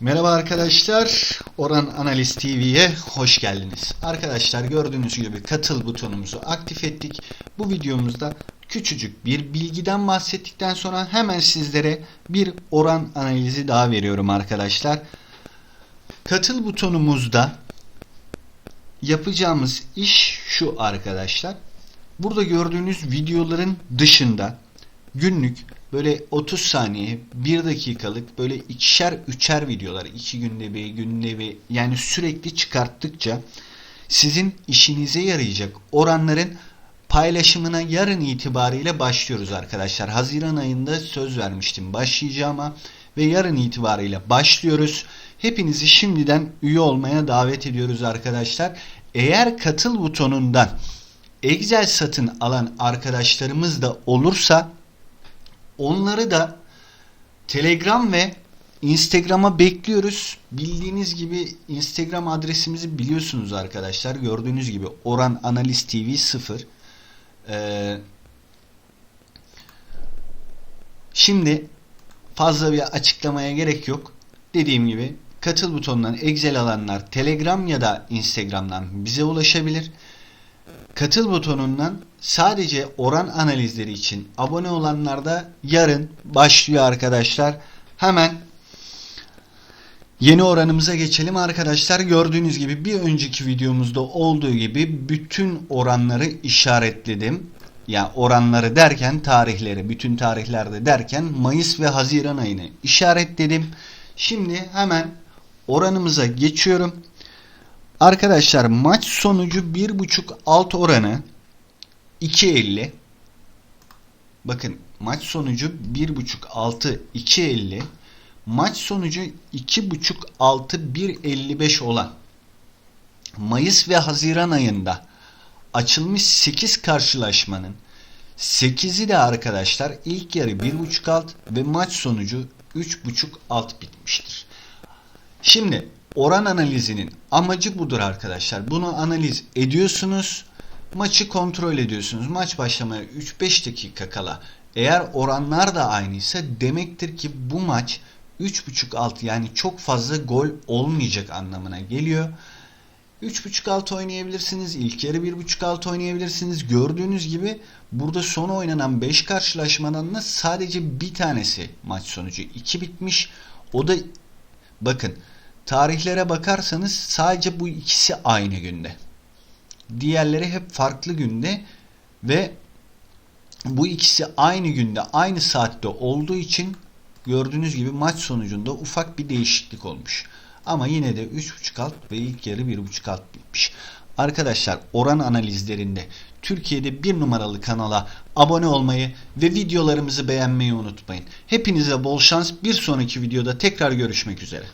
Merhaba arkadaşlar, Oran Analiz TV'ye hoş geldiniz. Arkadaşlar gördüğünüz gibi katıl butonumuzu aktif ettik. Bu videomuzda küçücük bir bilgiden bahsettikten sonra hemen sizlere bir oran analizi daha veriyorum arkadaşlar. Katıl butonumuzda yapacağımız iş şu arkadaşlar. Burada gördüğünüz videoların dışında günlük böyle 30 saniye 1 dakikalık böyle ikişer üçer videolar 2 günde bir günde bir yani sürekli çıkarttıkça sizin işinize yarayacak oranların paylaşımına yarın itibariyle başlıyoruz arkadaşlar. Haziran ayında söz vermiştim başlayacağıma ve yarın itibariyle başlıyoruz. Hepinizi şimdiden üye olmaya davet ediyoruz arkadaşlar. Eğer katıl butonundan Excel satın alan arkadaşlarımız da olursa onları da Telegram ve Instagram'a bekliyoruz. Bildiğiniz gibi Instagram adresimizi biliyorsunuz arkadaşlar. Gördüğünüz gibi Oran Analiz TV 0. Ee, şimdi fazla bir açıklamaya gerek yok. Dediğim gibi katıl butonundan Excel alanlar Telegram ya da Instagram'dan bize ulaşabilir. Katıl butonundan sadece oran analizleri için abone olanlar da yarın başlıyor arkadaşlar. Hemen yeni oranımıza geçelim arkadaşlar. Gördüğünüz gibi bir önceki videomuzda olduğu gibi bütün oranları işaretledim. Yani oranları derken tarihleri, bütün tarihlerde derken Mayıs ve Haziran ayını işaretledim. Şimdi hemen oranımıza geçiyorum. Arkadaşlar maç sonucu 1.5 alt oranı 2.50. Bakın maç sonucu 1.5 altı 2.50. Maç sonucu 2.5 altı 1.55 olan Mayıs ve Haziran ayında açılmış 8 karşılaşmanın 8'i de arkadaşlar ilk yarı 1.5 alt ve maç sonucu 3.5 alt bitmiştir. Şimdi oran analizinin amacı budur arkadaşlar. Bunu analiz ediyorsunuz. Maçı kontrol ediyorsunuz. Maç başlamaya 3-5 dakika kala eğer oranlar da aynıysa demektir ki bu maç 3.5 alt yani çok fazla gol olmayacak anlamına geliyor. 3.5 alt oynayabilirsiniz. İlk yarı 1.5 alt oynayabilirsiniz. Gördüğünüz gibi burada son oynanan 5 karşılaşmadan da sadece bir tanesi maç sonucu 2 bitmiş. O da bakın Tarihlere bakarsanız sadece bu ikisi aynı günde. Diğerleri hep farklı günde ve bu ikisi aynı günde aynı saatte olduğu için gördüğünüz gibi maç sonucunda ufak bir değişiklik olmuş. Ama yine de 3.5 alt ve ilk yarı 1.5 alt bitmiş. Arkadaşlar oran analizlerinde Türkiye'de bir numaralı kanala abone olmayı ve videolarımızı beğenmeyi unutmayın. Hepinize bol şans. Bir sonraki videoda tekrar görüşmek üzere.